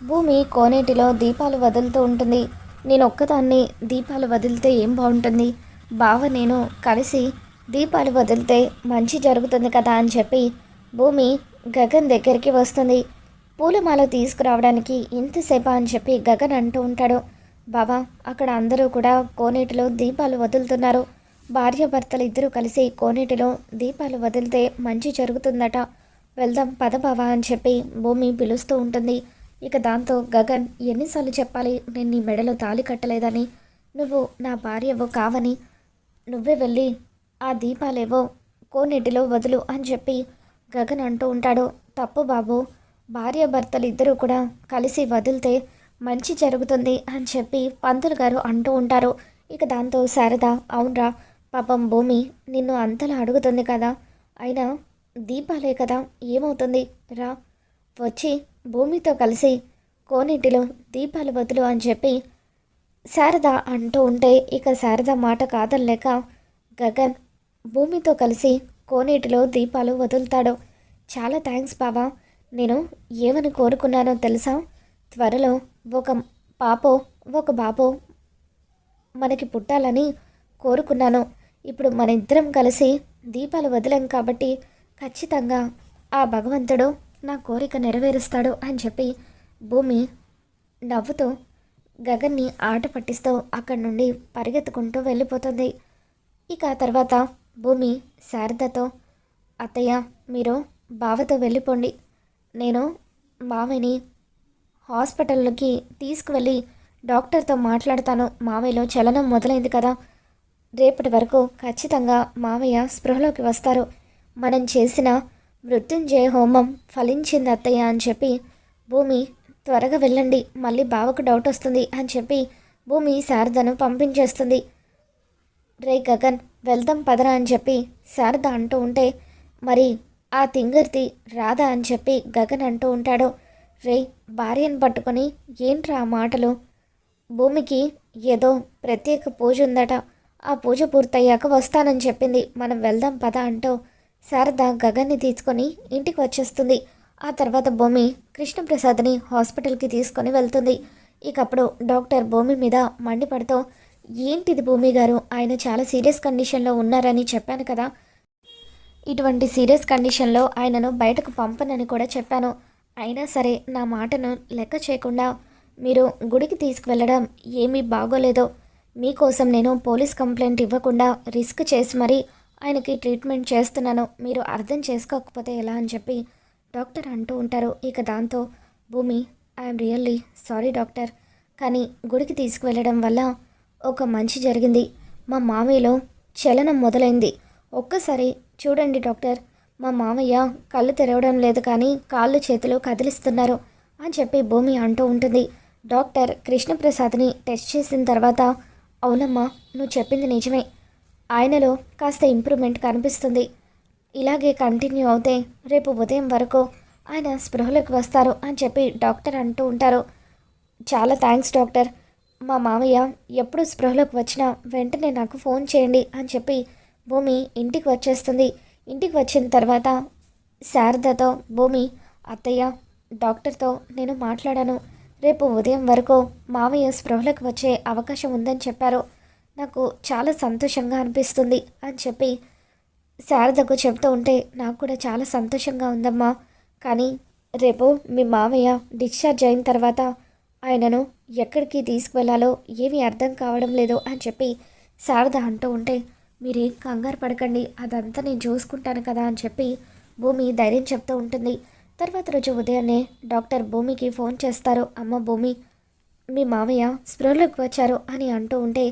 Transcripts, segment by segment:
భూమి కోనేటిలో దీపాలు వదులుతూ ఉంటుంది. నేను ఒక్కదాన్ని దీపాలు వదిలితే ఏం బాగుంటుంది బావ నేను కలిసి దీపాలు వదిలితే మంచి జరుగుతుంది కదా అని చెప్పి భూమి గగన్ దగ్గరికి వస్తుంది. పూలమాల తీసుకురావడానికి ఇంతసేపా అని చెప్పి గగన్ అంటూ ఉంటాడు. బావా అక్కడ అందరూ కూడా కోనేటిలో దీపాలు వదులుతున్నారు. భార్యాభర్తలు ఇద్దరూ కలిసి కోనేటిలో దీపాలు వదిలితే మంచి జరుగుతుందట. వెళ్దాం పద బావా అని చెప్పి భూమి పిలుస్తూ ఉంటుంది. ఇక దాంతో గగన్ ఎన్నిసార్లు చెప్పాలి? నేను నీ మెడలో తాళి కట్టలేదని. నువ్వు నా భార్యవో కావని. నువ్వే వెళ్ళి ఆ దీపాలేవో కోనేటిలో వదులు అని చెప్పి గగన్ అంటూ ఉంటాడు. తప్పు బాబు భార్య భర్తలు ఇద్దరూ కూడా కలిసి వదిలితే మంచి జరుగుతుంది అని చెప్పి పంతులు గారు అంటూ ఉంటారు. ఇక దాంతో శారద అవునరా పాపం భూమి నిన్ను అంతలా అడుగుతుంది కదా. అయినా దీపాలే కదా ఏమవుతుంది? రా వచ్చి భూమితో కలిసి కోనేటిలో దీపాలు వదులు అని చెప్పి శారద అంటూ ఉంటే ఇక శారద మాట కాదనలేక గగన్ భూమితో కలిసి కోనేటిలో దీపాలు వదులుతాడు. చాలా థ్యాంక్స్ బావా నేను ఏమని కోరుకున్నానో తెలుసా? త్వరలో ఒక పాపో ఒక బాబో మనకి పుట్టాలని కోరుకున్నాను. ఇప్పుడు మన ఇద్దరం కలిసి దీపాలు వదిలాం కాబట్టి ఖచ్చితంగా ఆ భగవంతుడు నా కోరిక నెరవేరుస్తాడు అని చెప్పి భూమి నవ్వుతూ గగన్ని ఆట పట్టిస్తూ అక్కడి నుండి పరిగెత్తుకుంటూ వెళ్ళిపోతుంది. ఇక ఆ తర్వాత భూమి శారదతో అత్తయ్య మీరు బావతో వెళ్ళిపోండి. నేను మావయ్యని హాస్పిటల్కి తీసుకువెళ్ళి డాక్టర్తో మాట్లాడతాను. మావయ్యలో చలనం మొదలైంది కదా. రేపటి వరకు ఖచ్చితంగా మావయ్య స్పృహలోకి వస్తారు. మనం చేసిన మృత్యుంజయ హోమం ఫలించింది అత్తయ్య అని చెప్పి భూమి త్వరగా వెళ్ళండి మళ్ళీ బావకు డౌట్ వస్తుంది అని చెప్పి భూమి శారదను పంపించేస్తుంది. రే గగన్ వెళ్దాం పదరా అని చెప్పి శారద అంటూ ఉంటే మరి ఆ తింగర్ది రాదా అని చెప్పి గగన్ అంటూ ఉంటాడు. రే భార్యను పట్టుకొని ఏంట్రా ఆ మాటలు? భూమికి ఏదో ప్రత్యేక పూజ ఉందట. ఆ పూజ పూర్తయ్యాక వస్తానని చెప్పింది. మనం వెళ్దాం పద అంటూ శారద గగన్ని తీసుకొని ఇంటికి వచ్చేస్తుంది. ఆ తర్వాత భూమి కృష్ణప్రసాద్ని హాస్పిటల్కి తీసుకొని వెళ్తుంది. ఇకప్పుడు డాక్టర్ భూమి మీద మండిపడుతూ ఏంటిది భూమి గారు? ఆయన చాలా సీరియస్ కండిషన్లో ఉన్నారని చెప్పాను కదా. ఇటువంటి సీరియస్ కండిషన్లో ఆయనను బయటకు పంపనని కూడా చెప్పాను. అయినా సరే నా మాటను లెక్క చేయకుండా మీరు గుడికి తీసుకువెళ్ళడం ఏమీ బాగోలేదో. మీకోసం నేను పోలీస్ కంప్లైంట్ ఇవ్వకుండా రిస్క్ చేసి మరీ ఆయనకి ట్రీట్మెంట్ చేస్తున్నాను మీరు అర్థం చేసుకోకపోతే ఎలా అని చెప్పి డాక్టర్ అంటూ ఉంటారు. ఇక దాంతో భూమి ఐఎమ్ రియల్లీ సారీ డాక్టర్. కానీ గుడికి తీసుకువెళ్ళడం వల్ల ఒక మంచి జరిగింది. మా మామయ్యలో చలనం మొదలైంది. ఒక్కసారి చూడండి డాక్టర్. మా మామయ్య కళ్ళు తెరవడం లేదు కానీ కాళ్ళు చేతులు కదిలిస్తున్నారు అని చెప్పి భూమి అంటూ ఉంటుంది. డాక్టర్ కృష్ణప్రసాద్ని టెస్ట్ చేసిన తర్వాత అవునమ్మా నువ్వు చెప్పింది నిజమే. ఆయనలో కాస్త ఇంప్రూవ్మెంట్ కనిపిస్తుంది. ఇలాగే కంటిన్యూ అవుతే రేపు ఉదయం వరకు ఆయన స్పృహలోకి వస్తారు అని చెప్పి డాక్టర్ అంటూ ఉంటారు. చాలా థ్యాంక్స్ డాక్టర్. మా మామయ్య ఎప్పుడు స్పృహలోకి వచ్చినా వెంటనే నాకు ఫోన్ చేయండి అని చెప్పి భూమి ఇంటికి వచ్చేస్తుంది. ఇంటికి వచ్చిన తర్వాత శారదతో భూమి అత్తయ్య డాక్టర్తో నేను మాట్లాడాను. రేపు ఉదయం వరకు మామయ్య స్పృహలోకి వచ్చే అవకాశం ఉందని చెప్పారు. నాకు చాలా సంతోషంగా అనిపిస్తుంది అని చెప్పి శారదకు చెప్తూ ఉంటే నాకు కూడా చాలా సంతోషంగా ఉందమ్మా. కానీ రేపు మీ మామయ్య డిశ్చార్జ్ అయిన తర్వాత ఆయనను ఎక్కడికి తీసుకువెళ్ళాలో ఏమీ అర్థం కావడం లేదు అని చెప్పి శారద అంటూ ఉంటే మీరేం కంగారు పడకండి అదంతా నేను చూసుకుంటాను కదా అని చెప్పి భూమి ధైర్యం చెప్తూ ఉంటుంది. తర్వాత రోజు ఉదయాన్నే డాక్టర్ భూమికి ఫోన్ చేస్తారు. అమ్మ భూమి మీ మామయ్య స్పృహలోకి వచ్చారు అని అంటూ ఉంటే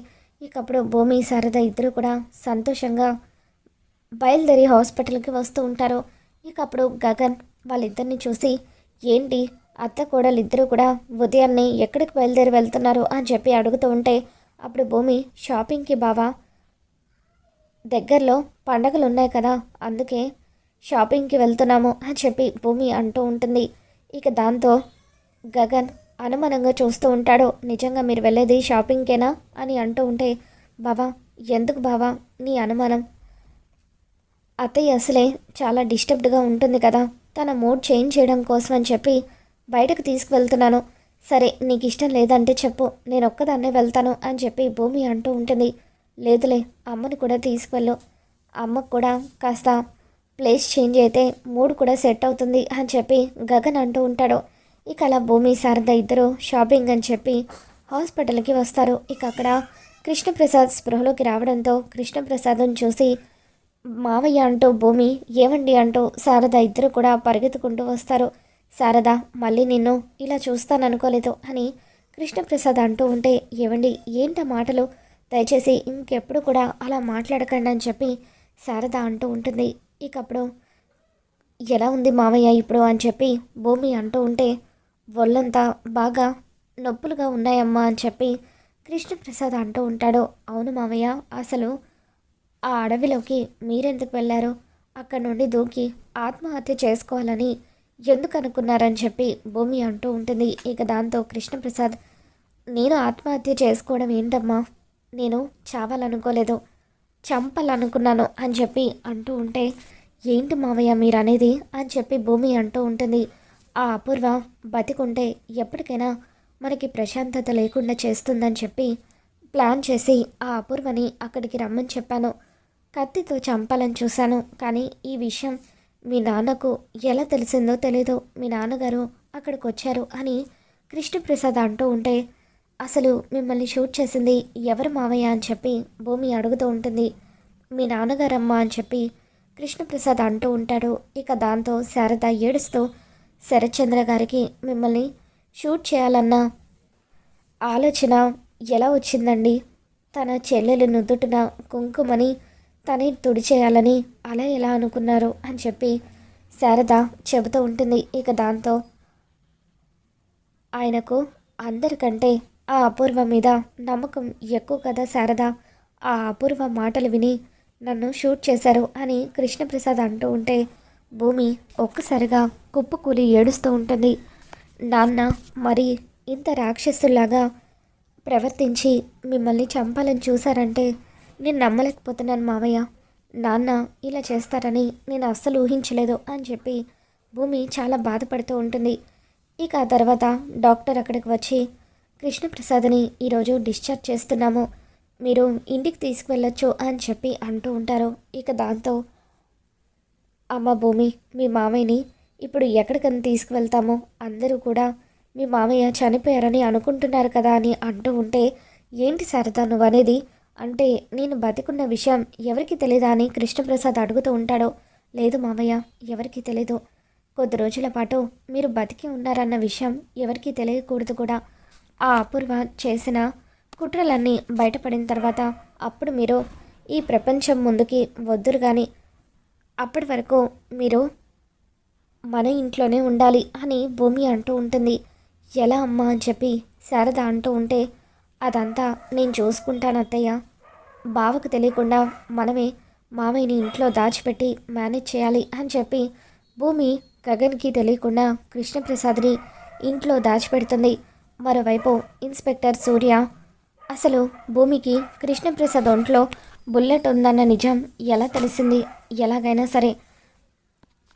ఇకప్పుడు భూమి శారద ఇద్దరు కూడా సంతోషంగా బయలుదేరి హాస్పిటల్కి వస్తూ ఉంటారు. ఇక అప్పుడు గగన్ వాళ్ళిద్దరిని చూసి ఏంటి? అత్త కోడలు ఇద్దరు కూడా ఉదయాన్నే ఎక్కడికి బయలుదేరి వెళ్తున్నారు? అని చెప్పి అడుగుతూ ఉంటే అప్పుడు భూమి షాపింగ్కి బావా? దగ్గరలో పండగలు ఉన్నాయి కదా అందుకే షాపింగ్కి వెళ్తున్నాము అని చెప్పి భూమి అంటూ ఉంటుంది. ఇక దాంతో గగన్ అనుమానంగా చూస్తూ ఉంటాడు. నిజంగా మీరు వెళ్ళేది షాపింగ్కేనా? అని అంటూ ఉంటే బావా ఎందుకు బావా? నీ అనుమానం. అత్తయ్య అసలే చాలా డిస్టర్బ్డ్గా ఉంటుంది కదా తన మూడ్ చేంజ్ చేయడం కోసం అని చెప్పి బయటకు తీసుకువెళ్తున్నాను. సరే నీకు ఇష్టం లేదంటే చెప్పు నేను ఒక్కదాన్నే వెళ్తాను అని చెప్పి భూమి అంటూ ఉంటుంది. లేదులే అమ్మని కూడా తీసుకువెళ్ళు. అమ్మకు కూడా కాస్త ప్లేస్ చేంజ్ అయితే మూడ్ కూడా సెట్ అవుతుంది అని చెప్పి గగన్ అంటూ ఉంటాడు. ఇక అలా భూమి శారద ఇద్దరు షాపింగ్ అని చెప్పి హాస్పిటల్కి వస్తారు. ఇక అక్కడ కృష్ణప్రసాద్ స్పృహలోకి రావడంతో కృష్ణప్రసాద్ని చూసి మావయ్య అంటూ భూమి ఏమండి అంటూ శారద ఇద్దరు కూడా పరిగెత్తుకుంటూ వస్తారు. శారద మళ్ళీ నిన్ను ఇలా చూస్తాననుకోలేదు అని కృష్ణప్రసాద్ అంటూ ఉంటే ఏవండి ఏంట మాటలు? దయచేసి ఇంకెప్పుడు కూడా అలా మాట్లాడకండి అని చెప్పి శారద అంటూ ఉంటుంది. ఇకప్పుడు ఎలా ఉంది మావయ్య ఇప్పుడు అని చెప్పి భూమి అంటూ ఉంటే ఒళ్ళంతా బాగా నొప్పులుగా ఉన్నాయమ్మా అని చెప్పి కృష్ణప్రసాద్ అంటూ ఉంటాడు. అవును మావయ్య అసలు ఆ అడవిలోకి మీరెందుకు వెళ్ళారు? అక్కడ నుండి దూకి ఆత్మహత్య చేసుకోవాలని ఎందుకు అనుకున్నారని చెప్పి భూమి అంటూ ఉంటుంది. ఇక దాంతో కృష్ణప్రసాద్ నేను ఆత్మహత్య చేసుకోవడం ఏంటమ్మా? నేను చావాలనుకోలేదు చంపాలనుకున్నాను అని చెప్పి అంటూ ఉంటే ఏంటి మావయ్య మీరు అనేది అని చెప్పి భూమి అంటూ ఉంటుంది. ఆ అపూర్వ బతికుంటే ఎప్పటికైనా మనకి ప్రశాంతత లేకుండా చేస్తుందని చెప్పి ప్లాన్ చేసి ఆ అపూర్వని అక్కడికి రమ్మని చెప్పాను. కత్తితో చంపాలని చూశాను కానీ ఈ విషయం మీ నాన్నకు ఎలా తెలిసిందో తెలీదు. మీ నాన్నగారు అక్కడికి వచ్చారు అని కృష్ణప్రసాద్ అంటూ ఉంటే అసలు మిమ్మల్ని షూట్ చేసింది ఎవరు మావయ్య? అని చెప్పి భూమి అడుగుతూ ఉంటుంది. మీ నాన్నగారమ్మ? అని చెప్పి కృష్ణప్రసాద్ అంటూ ఉంటాడు. ఇక దాంతో శారద ఏడుస్తూ శరత్చంద్ర గారికి మిమ్మల్ని షూట్ చేయాలన్న ఆలోచన ఎలా వచ్చిందండి? తన చెల్లెలు నుదుటిన కుంకుమని తనే తుడిచేయాలని అలా ఎలా అనుకున్నారు అని చెప్పి శారద చెబుతూ ఉంటుంది. ఇక దాంతో ఆయనకు అందరికంటే ఆ అపూర్వ మీద నమ్మకం ఎక్కువ కదా శారద? ఆ అపూర్వ మాటలు విని నన్ను షూట్ చేశారు అని కృష్ణప్రసాద్ అంటూ ఉంటే భూమి ఒక్కసారిగా కుప్పకూలి ఏడుస్తూ ఉంటుంది. నాన్న మరి ఇంత రాక్షసులాగా ప్రవర్తించి మిమ్మల్ని చంపాలని చూశారంటే నేను నమ్మలేకపోతున్నాను మావయ్య నాన్న ఇలా చేస్తారని నేను అస్సలు ఊహించలేదు అని చెప్పి భూమి చాలా బాధపడుతూ ఉంటుంది. ఇక ఆ తర్వాత డాక్టర్ అక్కడికి వచ్చి కృష్ణప్రసాద్ని ఈరోజు డిశ్చార్జ్ చేస్తున్నాము. మీరు ఇంటికి తీసుకువెళ్ళొచ్చు అని చెప్పి అంటూ ఉంటారు. ఇక దాంతో అమ్మ భూమి మీ మామయ్యని ఇప్పుడు ఎక్కడికని తీసుకువెళ్తామో అందరూ కూడా మీ మామయ్య చనిపోయారని అనుకుంటున్నారు కదా అని అంటూ ఉంటే ఏంటి సరదా నువ్వు అనేది అంటే నేను బతికున్న విషయం ఎవరికి తెలియదా అని కృష్ణప్రసాద్ అడుగుతూ ఉంటాడో. లేదు మామయ్య ఎవరికి తెలీదు. కొద్ది రోజుల పాటు మీరు బతికి ఉన్నారన్న విషయం ఎవరికీ తెలియకూడదు కూడా. ఆ అపూర్వ చేసిన కుట్రలన్నీ బయటపడిన తర్వాత అప్పుడు మీరు ఈ ప్రపంచం ముందుకి వద్దురు కానీ అప్పటి వరకు మీరు మన ఇంట్లోనే ఉండాలి అని భూమి అంటూ ఉంటుంది. ఎలా అమ్మా అని చెప్పి శారద అంటూ ఉంటే అదంతా నేను చూసుకుంటాను అత్తయ్య. బావకు తెలియకుండా మనమే మామయ్యని ఇంట్లో దాచిపెట్టి మేనేజ్ చేయాలి అని చెప్పి భూమి గగన్కి తెలియకుండా కృష్ణప్రసాద్ని ఇంట్లో దాచిపెడుతుంది. మరోవైపు ఇన్స్పెక్టర్ సూర్య అసలు భూమికి కృష్ణప్రసాద్ ఒంట్లో బుల్లెట్ ఉందన్న నిజం ఎలా తెలిసింది? ఎలాగైనా సరే.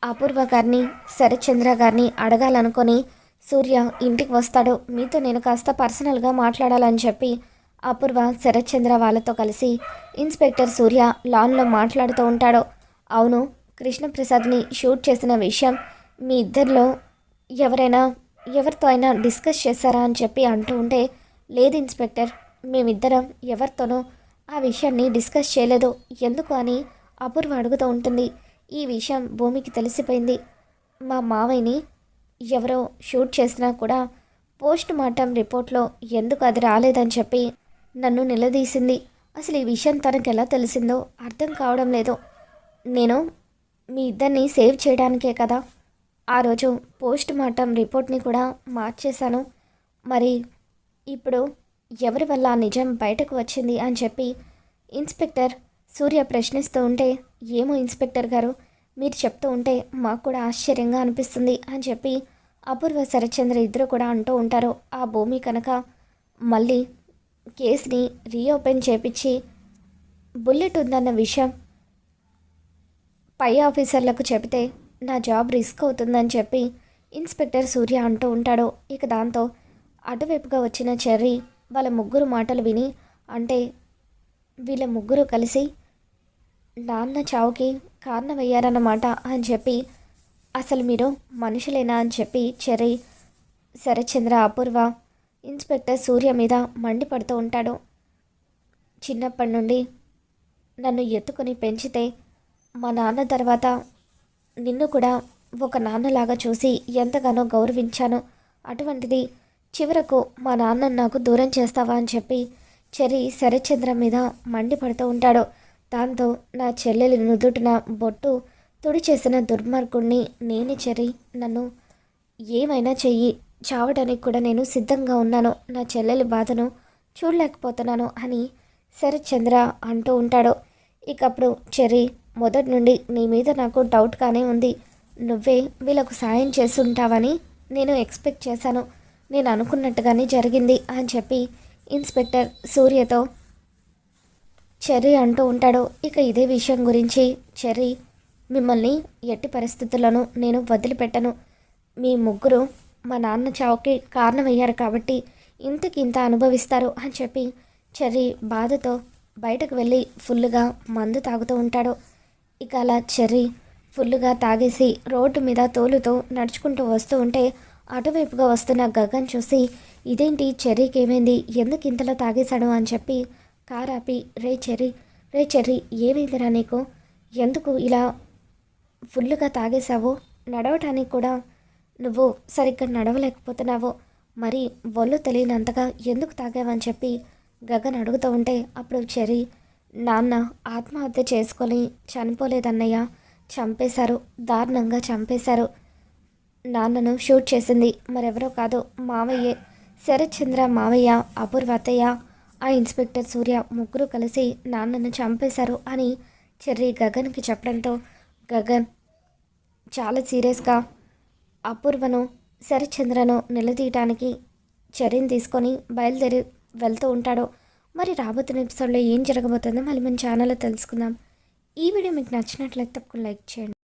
అపూర్వ గారిని శరత్చంద్ర గారిని అడగాలనుకొని సూర్య ఇంటికి వస్తాడు. మీతో నేను కాస్త పర్సనల్గా మాట్లాడాలని చెప్పి అపూర్వ శరత్చంద్ర వాళ్ళతో కలిసి ఇన్స్పెక్టర్ సూర్య లాన్లో మాట్లాడుతూ ఉంటాడు. అవును కృష్ణప్రసాద్ని షూట్ చేసిన విషయం మీ ఇద్దరిలో ఎవరైనా ఎవరితో అయినా డిస్కస్ చేశారా అని చెప్పి అంటూ ఉంటే లేదు ఇన్స్పెక్టర్ మేమిద్దరం ఎవరితోనూ ఆ విషయాన్ని డిస్కస్ చేయలేదు ఎందుకు అని అపూర్వ అడుగుతూ ఉంటుంది. ఈ విషయం భూమికి తెలిసిపోయింది. మా మావయ్యని ఎవరో షూట్ చేసినా కూడా పోస్ట్ మార్టం రిపోర్ట్లో ఎందుకు అది రాలేదని చెప్పి నన్ను నిలదీసింది. అసలు ఈ విషయం తనకు ఎలా తెలిసిందో అర్థం కావడం లేదు. నేను మీ ఇద్దరిని సేవ్ చేయడానికే కదా. ఆ రోజు పోస్ట్ మార్టం రిపోర్ట్ని కూడా మార్చేశాను. మరి ఇప్పుడు ఎవరి వల్ల ఆ నిజం బయటకు వచ్చింది అని చెప్పి ఇన్స్పెక్టర్ సూర్య ప్రశ్నిస్తూ ఉంటే ఏమో ఇన్స్పెక్టర్ గారు మీరు చెప్తూ ఉంటే మాకు కూడా ఆశ్చర్యంగా అనిపిస్తుంది అని చెప్పి అపూర్వ శరత్చంద్ర ఇద్దరు కూడా అంటూ ఉంటారు. ఆ భూమి కనుక మళ్ళీ కేసుని రీఓపెన్ చేపించి బుల్లెట్ ఉందన్న విషయం పై ఆఫీసర్లకు చెబితే నా జాబ్ రిస్క్ అవుతుందని చెప్పి ఇన్స్పెక్టర్ సూర్య అంటూ ఉంటాడు. ఇక దాంతో అటువైపుగా వచ్చిన చెర్రీ వాళ్ళ ముగ్గురు మాటలు విని అంటే వీళ్ళ ముగ్గురు కలిసి నాన్న చావుకి కారణమయ్యారన్నమాట అని చెప్పి అసలు మీరు మనుషులేనా అని చెప్పి చెర్రీ శరచంద్ర అపూర్వ ఇన్స్పెక్టర్ సూర్య మీద మండిపడుతూ ఉంటాడు. చిన్నప్పటి నుండి నన్ను ఎత్తుకొని పెంచితే మా నాన్న తర్వాత నిన్ను కూడా ఒక నాన్నలాగా చూసి ఎంతగానో గౌరవించాను. అటువంటిది చివరకు మా నాన్న నాకు దూరం చేస్తావా అని చెప్పి చెరి శరచంద్ర మీద మండిపడుతూ ఉంటాడు. దాంతో నా చెల్లెలి నుదుటిన బొట్టు తుడి చేసిన దుర్మార్గుణ్ణి నేనే చెరి నన్ను ఏమైనా చెయ్యి చావడానికి కూడా నేను సిద్ధంగా ఉన్నాను. నా చెల్లెలి బాధను చూడలేకపోతున్నాను అని శరచంద్ర అంటూ ఉంటాడు. ఇకప్పుడు చెరి మొదటి నుండి నీ మీద నాకు డౌట్గానే ఉంది. నువ్వే వీళ్ళకు సాయం చేసి ఉంటావని నేను ఎక్స్పెక్ట్ చేశాను. నేను అనుకున్నట్టుగానే జరిగింది అని చెప్పి ఇన్స్పెక్టర్ సూర్యతో చెర్రీ అంటూ ఉంటాడు. ఇక ఇదే విషయం గురించి చెర్రీ మిమ్మల్ని ఎట్టి పరిస్థితుల్లోనూ నేను వదిలిపెట్టను. మీ ముగ్గురు మా నాన్న చావుకి కారణమయ్యారు కాబట్టి ఇంతకింత అనుభవిస్తారు అని చెప్పి చెర్రీ బాధతో బయటకు వెళ్ళి ఫుల్లుగా మందు తాగుతూ ఉంటాడు. ఇక అలా చెర్రీ ఫుల్లుగా తాగేసి రోడ్డు మీద తోలుతూ నడుచుకుంటూ వస్తూ ఉంటే అటువైపుగా వస్తున్న గగన్ చూసి ఇదేంటి చెర్రీకి ఏమైంది? ఎందుకు ఇంతలో తాగేశాడు? అని చెప్పి కారాపి రే చెర్రీ రే చెర్రీ ఏమైందిరా నీకు? ఎందుకు ఇలా ఫుల్లుగా తాగేశావు? నడవటానికి కూడా నువ్వు సరిగ్గా నడవలేకపోతున్నావు. మరి ఒళ్ళు తెలియనంతగా ఎందుకు తాగావని చెప్పి గగన్ అడుగుతూ ఉంటే అప్పుడు చెర్రీ నాన్న ఆత్మహత్య చేసుకొని చనిపోలేదన్నయ్య. చంపేశారు. దారుణంగా చంపేశారు. నాన్నను షూట్ చేసింది. మరెవరో కాదు మావయ్యే. శరత్చంద్ర మావయ్య అపూర్వతయ్య ఆ ఇన్స్పెక్టర్ సూర్య ముగ్గురు కలిసి నాన్నను చంపేశారు అని చెర్రీ గగన్కి చెప్పడంతో గగన్ చాలా సీరియస్గా అపూర్వను శరత్చంద్రను నిలదీయటానికి చర్యను తీసుకొని బయలుదేరి వెళ్తూ ఉంటాడో. మరి రాబోతున్న ఎపిసోడ్లో ఏం జరగబోతుందో మళ్ళీ మన ఛానల్లో తెలుసుకుందాం. ఈ వీడియో మీకు నచ్చినట్లయితే తప్పకుండా లైక్ చేయండి.